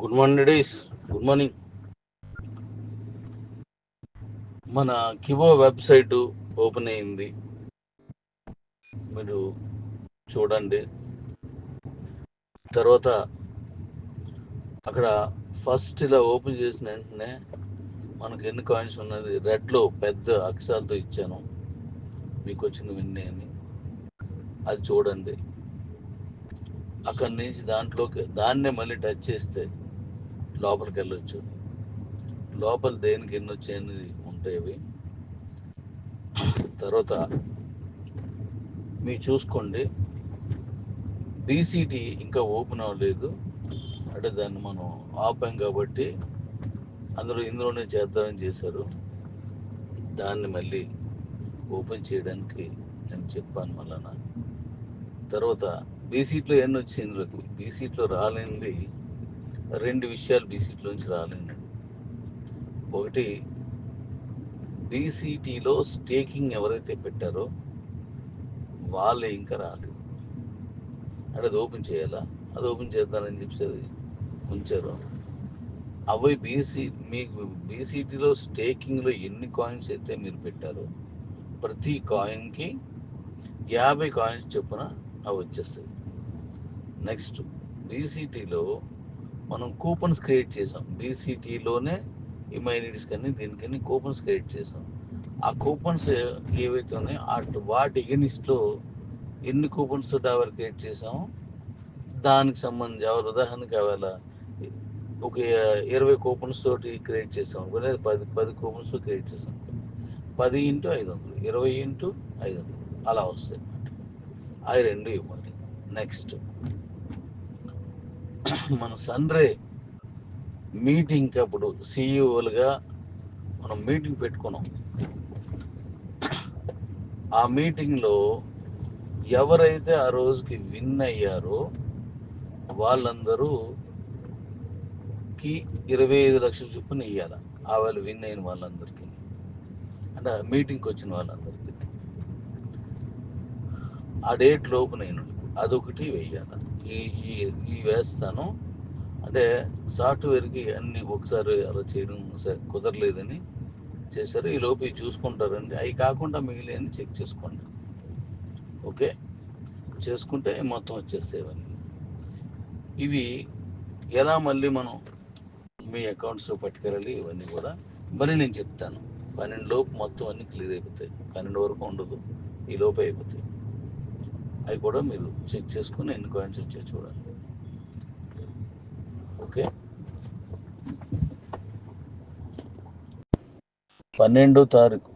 Good morning days good morning మన కివో website open అయింది. మీరు చూడండి. తర్వాత అక్కడ ఫస్ట్ ఇలా ఓపెన్ చేసిన వెంటనే మనకు ఎన్ని కాయిన్స్ ఉన్నది? రెడ్లో పెద్ద అక్షరాలతో ఇచ్చాను. మీకు వచ్చినవన్నీ అని. అది చూడండి. అక్కడి నుంచి దాంట్లోకి దాన్నే మళ్ళీ టచ్ చేస్తే లోపలికి వెళ్ళొచ్చు లోపల దేనికి ఎన్ని వచ్చాయని ఉంటాయి తర్వాత మీరు చూసుకోండి. బీసీటీ ఇంకా ఓపెన్ అవ్వలేదు. అంటే దాన్ని మనం ఆపాం కాబట్టి అందరూ ఇందులోనే చేద్దామని చేశారు. దాన్ని మళ్ళీ ఓపెన్ చేయడానికి నేను చెప్పాను మళ్ళా తర్వాత బీసీట్లో ఎన్ని వచ్చింది ఇందులోకి బీసీట్లో రాలేనిది రెండు విషయాలు బీసీటీలోంచి రాలేనండి. ఒకటి బీసీటీలో స్టేకింగ్ ఎవరైతే పెట్టారో వాళ్ళే ఇంకా రాలేదు. అంటే అది ఓపెన్ చేయాలా? అది ఓపెన్ చేద్దానని చెప్పి అది ఉంచారు. అవి బీసీ మీకు బీసీటీలో స్టేకింగ్లో ఎన్ని కాయిన్స్ అయితే మీరు పెట్టారో ప్రతి కాయిన్కి యాభై కాయిన్స్ చొప్పున అవి వచ్చేస్తాయి. నెక్స్ట్ బీసీటీలో మనం కూపన్స్ క్రియేట్ చేసాం. బీసీటీలోనే ఇమైనిటీస్ కానీ దీనికని కూపన్స్ క్రియేట్ చేసాం. ఆ కూపన్స్ ఏవైతే ఉన్నాయో అటు వాటి ఎగనిస్ట్లో ఎన్ని కూపన్స్ ఎవరు క్రియేట్ చేసామో దానికి సంబంధించి ఎవరు ఉదాహరణకి అవేళ ఒక ఇరవై కూపన్స్ తోటి క్రియేట్ చేసాం అనుకోండి పది పది కూపన్స్ క్రియేట్ చేసాం పది ఇంటూ ఐదు వందలు ఇరవై ఇంటూ ఐదు వందలు అలా వస్తాయి అవి రెండు ఇవ్వాలి. నెక్స్ట్. మన సండ్రే మీటింగ్ అప్పుడు సిఇఓలుగా మనం మీటింగ్ పెట్టుకున్నాం. ఆ మీటింగ్లో ఎవరైతే ఆ రోజుకి విన్ అయ్యారో వాళ్ళందరూ కి ఇరవై ఐదు లక్షల చొప్పున ఇవ్వాలి ఆ వాళ్ళు విన్ అయిన వాళ్ళందరికీ. అంటే మీటింగ్కి వచ్చిన వాళ్ళందరికీ. ఆ డేట్ లోపు నేను అదొకటి వెయ్యాలి. ఈ ఈ వేస్తాను. అంటే సాఫ్ట్వేర్కి అన్ని ఒకసారి అలా చేయడం సరే కుదరలేదని చేశారు. ఈ లోపు చూసుకుంటారండి. అవి కాకుండా మిగిలిన చెక్ చేసుకోండి. ఓకే? చేసుకుంటే మొత్తం వచ్చేస్తాయి ఇవి ఎలా మళ్ళీ మనం మీ అకౌంట్స్లో పట్టుకెళ్ళాలి ఇవన్నీ కూడా మరి నేను చెప్తాను. పన్నెండు లోపు మొత్తం అన్ని క్లియర్ అయిపోతాయి. పన్నెండు వరకు ఉండదు. ఈ లోపు అయిపోతాయి. అవి కూడా మీరు చెక్ చేసుకుని ఎన్ని కాయిన్స్ వచ్చాయో చూడండి ఓకే? పన్నెండో తారీఖు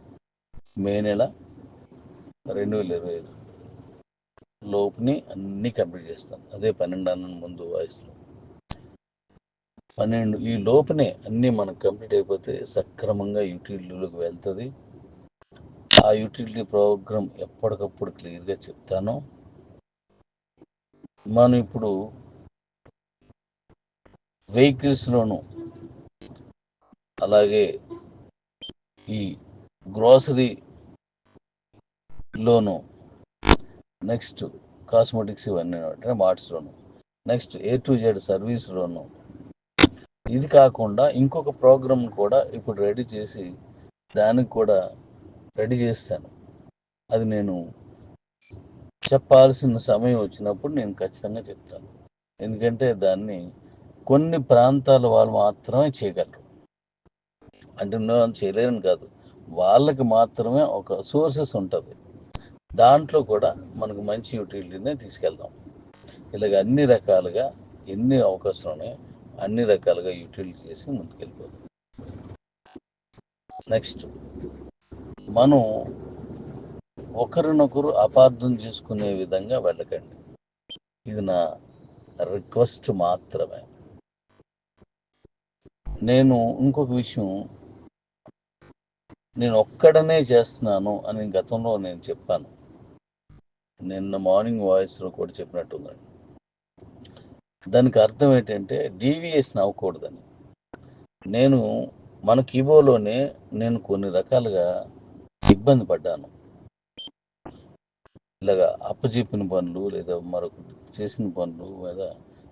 మే నెల రెండు వేల ఇరవై ఐదు. లోపుని అన్నీ కంప్లీట్ చేస్తాం. అదే పన్నెండు అన్న ముందు వాయిస్లో. పన్నెండు ఈ లోపునే అన్నీ మనకు కంప్లీట్ అయిపోతే సక్రమంగా యూటిలిటీలోకి వెళ్తుంది. ఆ యూటిలిటీ ప్రోగ్రామ్ ఎప్పటికప్పుడు క్లియర్గా చెప్తాను. మనం ఇప్పుడు వెహికల్స్లోను అలాగే ఈ గ్రోసరీలోను నెక్స్ట్ కాస్మెటిక్స్ ఇవన్నీ అంటే మార్ట్స్లోను నెక్స్ట్ ఏ టు జెడ్ సర్వీస్లోను. ఇది కాకుండా ఇంకొక ప్రోగ్రామ్ కూడా ఇప్పుడు రెడీ చేసి దానికి కూడా రెడీ చేస్తాను. అది నేను చెప్పాల్సిన సమయం వచ్చినప్పుడు నేను ఖచ్చితంగా చెప్తాను. ఎందుకంటే దాన్ని కొన్ని ప్రాంతాల వాళ్ళు మాత్రమే చేయగలరు. అంటే ఉన్నవాళ్ళు చేయలేరని కాదు. వాళ్ళకి మాత్రమే ఒక సోర్సెస్ ఉంటుంది. దాంట్లో కూడా మనకు మంచి యూటిలిటీనే తీసుకెళ్దాం. ఇలాగ అన్ని రకాలుగా ఎన్ని అవకాశాలు ఉన్నాయో అన్ని రకాలుగా యూటిలిటీ చేసి ముందుకెళ్ళిపోతాం నెక్స్ట్ మనం ఒకరినొకరు అపార్థం చేసుకునే విధంగా వెళ్ళకండి. ఇది నా రిక్వెస్ట్ మాత్రమే. నేను ఇంకొక విషయం. నేను ఒక్కడనే చేస్తున్నాను అని గతంలో నేను చెప్పాను. నిన్న మార్నింగ్ వాయిస్లో కూడా చెప్పినట్టుందండి దానికి అర్థం ఏంటంటే డీవియేషన్ అవ్వకూడదని నేను మన కీబోలోనే నేను కొన్ని రకాలుగా ఇబ్బంది పడ్డాను. ఇలాగా అప్పచెప్పిన పనులు లేదా మరొకటి చేసిన పనులు లేదా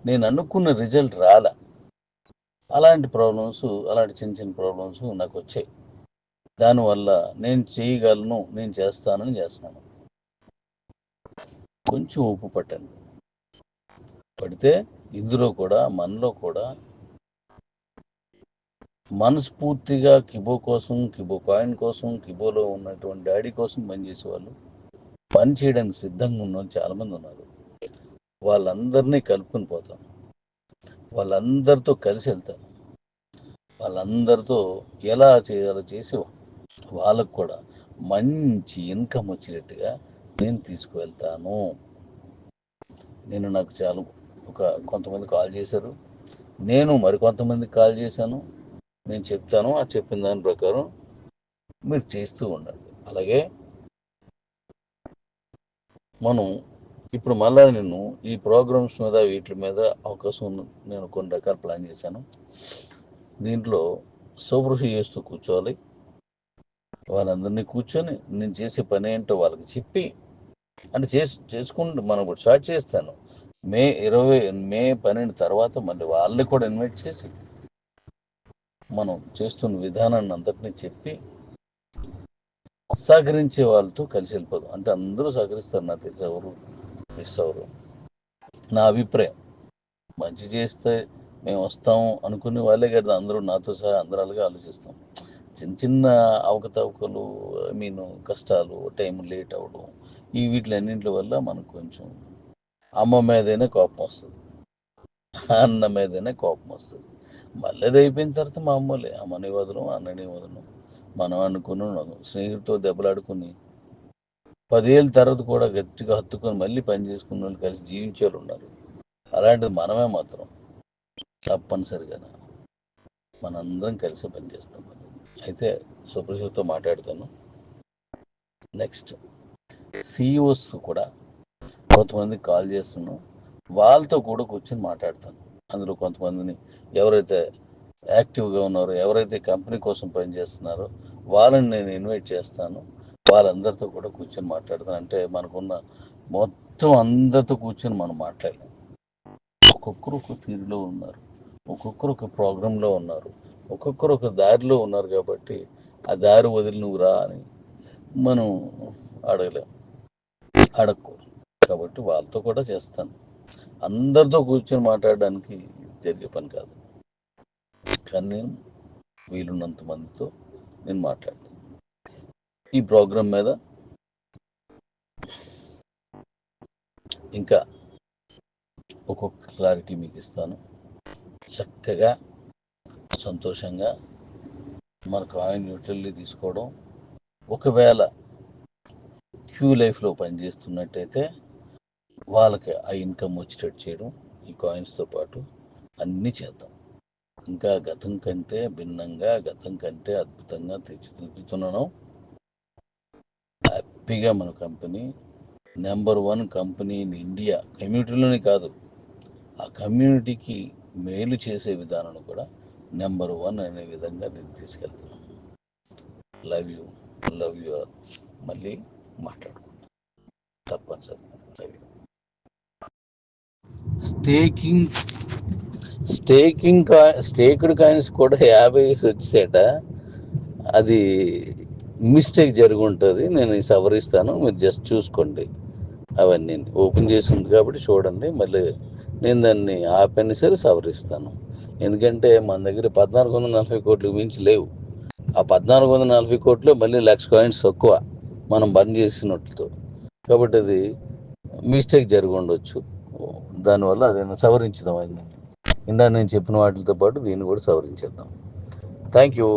నేను అనుకున్న రిజల్ట్ రాలా? అలాంటి ప్రాబ్లమ్స్ అలాంటి చిన్న చిన్న ప్రాబ్లమ్స్ నాకు వచ్చాయి. దానివల్ల నేను చేయగలను నేను చేస్తానని చేస్తున్నాను. కొంచెం ఉప్పు పట్టండి. పడితే ఇందులో కూడా మనలో కూడా మనస్ఫూర్తిగా కిబో కోసం కిబో కాయిన్ కోసం కిబోలో ఉన్నటువంటి డాడీ కోసం పనిచేసే వాళ్ళు పని చేయడానికి సిద్ధంగా ఉన్న చాలామంది ఉన్నారు. వాళ్ళందరినీ కలుపుకొని పోతాను వాళ్ళందరితో కలిసి వెళ్తాను వాళ్ళందరితో ఎలా చేయాలో చేసి వాళ్ళకు కూడా మంచి ఇన్కమ్ వచ్చేటట్టుగా నేను తీసుకువెళ్తాను. నేను నాకు చాలా. ఒక కొంతమంది కాల్ చేశారు. నేను మరికొంతమందికి కాల్ చేశాను. నేను చెప్తాను. ఆ చెప్పిన దాని ప్రకారం మీరు చేస్తూ ఉండండి. అలాగే మనం ఇప్పుడు మళ్ళా నేను ఈ ప్రోగ్రామ్స్ మీద వీటి మీద అవకాశం ఉంది. నేను కొన్ని రకాల ప్లాన్ చేశాను దీంట్లో సూపర్ఫీ చేస్తూ కూర్చోవాలి వాళ్ళందరినీ కూర్చొని నేను చేసే పని ఏంటో వాళ్ళకి చెప్పి అంటే చేసు చేసుకుంటూ మనం ఇప్పుడు స్టార్ట్ చేస్తాను మే ఇరవై మే పన్నెండు తర్వాత మళ్ళీ వాళ్ళని కూడా ఇన్వైట్ చేసి మనం చేస్తున్న విధానాన్ని అంతటినీ చెప్పి సహకరించే వాళ్ళతో కలిసి వెళ్ళిపోదాం. అంటే అందరూ సహకరిస్తారు నాకు తెలిసి ఎవరు మిస్ అవరు నా అభిప్రాయం. మంచి చేస్తే మేము వస్తాం అనుకునే వాళ్ళే కదా అందరూ నాతో సహా అందరూ అలాగే ఆలోచిస్తాం. చిన్న చిన్న అవకతవకలు ఐ మీన్ కష్టాలు టైం లేట్ అవ్వడం ఈ వీటిలన్నింటి వల్ల మనకు కొంచెం అమ్మ మీదైనా కోపం వస్తుంది. అన్న మీదైనా కోపం వస్తుంది. మళ్ళీ అది అయిపోయిన తర్వాత మా అమ్మలే అమ్మని వదలం అన్నని వదలం. మనం అనుకుని స్నేహితుడితో స్నేహితులతో దెబ్బలాడుకుని పదేళ్ళ తర్వాత కూడా గట్టిగా హత్తుకొని మళ్ళీ పని చేసుకున్న వాళ్ళు కలిసి జీవించే వాళ్ళు ఉన్నారు. అలాంటిది మనమే మాత్రం తప్పనిసరిగా మనందరం కలిసి పనిచేస్తాం అయితే సుప్రసిద్ధితో మాట్లాడతాను. నెక్స్ట్ సిఇఓస్ కూడా కొంతమంది కాల్ చేస్తున్నాం. వాళ్ళతో కూడా కూర్చొని మాట్లాడతాను. అందులో కొంతమందిని ఎవరైతే యాక్టివ్గా ఉన్నారో. ఎవరైతే కంపెనీ కోసం పనిచేస్తున్నారో వాళ్ళని నేను ఇన్వైట్ చేస్తాను. వాళ్ళందరితో కూడా కూర్చొని మాట్లాడతాను. అంటే మనకున్న మొత్తం అందరితో కూర్చొని మనం మాట్లాడలేం. ఒక్కొక్కరు ఒక తీరులో ఉన్నారు. ఒక్కొక్కరు ఒక ప్రోగ్రాంలో ఉన్నారు. ఒక్కొక్కరు ఒక దారిలో ఉన్నారు కాబట్టి ఆ దారి వదిలి నువ్వు రా అని మనం అడగలేం. అడగకూడదు. కాబట్టి వాళ్ళతో కూడా చేస్తాను. అందరితో కూర్చొని మాట్లాడడానికి జరిగే పని కాదు. కానీ నేను వీలున్నంత మందితో నేను మాట్లాడతాను. ఈ ప్రోగ్రాం మీద ఇంకా ఒక్కొక్క క్లారిటీ మీకు ఇస్తాను. చక్కగా సంతోషంగా మన కాయిన్ న్యూట్రల్లీ తీసుకోవడం ఒకవేళ క్యూ లైఫ్లో పనిచేస్తున్నట్టయితే వాళ్ళకి ఆ ఇన్కమ్ వచ్చేటట్టు చేయడం ఈ కాయిన్స్తో పాటు అన్నీ చేద్దాం. ఇంకా గతం కంటే భిన్నంగా గతం కంటే అద్భుతంగా తీర్చిదిద్దుతున్నాను. హ్యాపీగా మన company number one company in India కమ్యూనిటీలోనే కాదు ఆ కమ్యూనిటీకి మేలు చేసే విధానం కూడా నెంబర్ వన్ అనే విధంగా దీన్ని తీసుకెళ్తున్నాం. లవ్ యూ లవ్ యూ ఆర్ మళ్ళీ మాట్లాడుకుంటాం తప్పనిసరి love you. Staking staking staked coins కూడా యాభై వేసి వచ్చేట అది మిస్టేక్ జరిగి ఉంటుంది నేను సవరిస్తాను. మీరు జస్ట్ చూసుకోండి అవన్నీ. ఓపెన్ చేసి ఉంది కాబట్టి చూడండి. మళ్ళీ నేను దాన్ని ఆపని సరే సవరిస్తాను. ఎందుకంటే మన దగ్గర పద్నాలుగు వందల నలభై కోట్లు మించి లేవు. ఆ పద్నాలుగు వందల నలభై కోట్లు మళ్ళీ లక్ష కాయిన్స్ తక్కువ మనం బంద్ చేసినట్లతో. కాబట్టి అది మిస్టేక్ జరిగి ఉండొచ్చు దానివల్ల అది సవరించుదాం అయింది. ఇందా నేను చెప్పిన వాటితో పాటు దీన్ని కూడా సవరించేద్దాం. Thank you